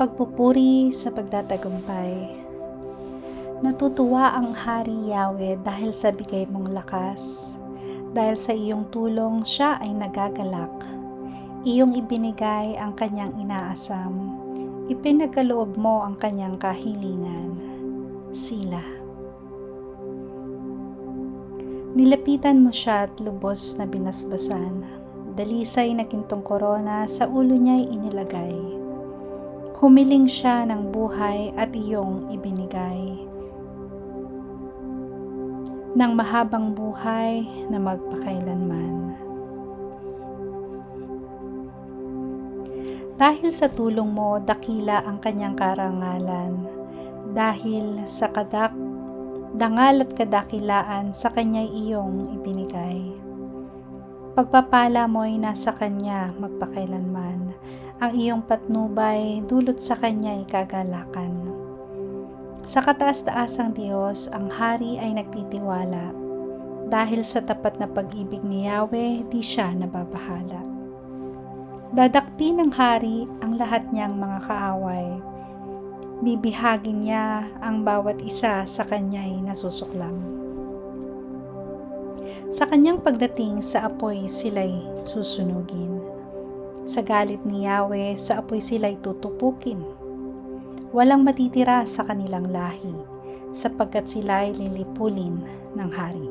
Pagpupuri sa pagtatagumpay. Natutuwa ang Hari Yahweh dahil sa bigay mong lakas. Dahil sa iyong tulong, siya ay nagagalak. Iyong ibinigay ang kanyang inaasam. Ipinagaloob mo ang kanyang kahilingan. Sila. Nilapitan mo siya at lubos na binasbasan. Dalisay na kintong korona sa ulo niya'y inilagay. Humiling siya ng buhay at iyong ibinigay ng mahabang buhay na magpakailanman. Dahil sa tulong mo, dakila ang kanyang karangalan. Dahil sa kadak, dangal at kadakilaan sa kanya'y iyong ibinigay. Pagpapala mo'y nasa kanya magpakailanman. Ang iyong patnubay dulot sa kanya'y kagalakan. Sa kataas-taasang Diyos, ang hari ay nagtitiwala. Dahil sa tapat na pag-ibig ni Yahweh, di siya nababahala. Dadakpi ng hari ang lahat niyang mga kaaway. Bibihagin niya ang bawat isa sa kanya'y nasusuklam. Sa kanyang pagdating sa apoy sila'y susunugin. Sa galit ni Yahweh, sa apoy sila'y tutupukin walang matitira sa kanilang lahi sapagkat sila ay lilipulin ng hari.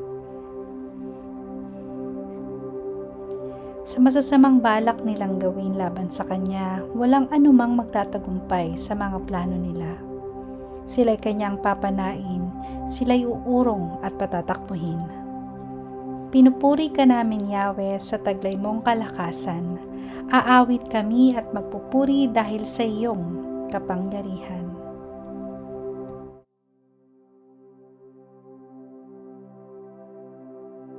Sa masasamang balak nilang gawin laban sa kanya, walang anumang magtatagumpay sa mga plano nila. Sila'y kanyang papanain, sila'y uurong at patatakbuhin. Pinupuri ka namin, Yahweh, sa taglay mong kalakasan. Aawit kami at magpupuri dahil sa iyong kapangyarihan.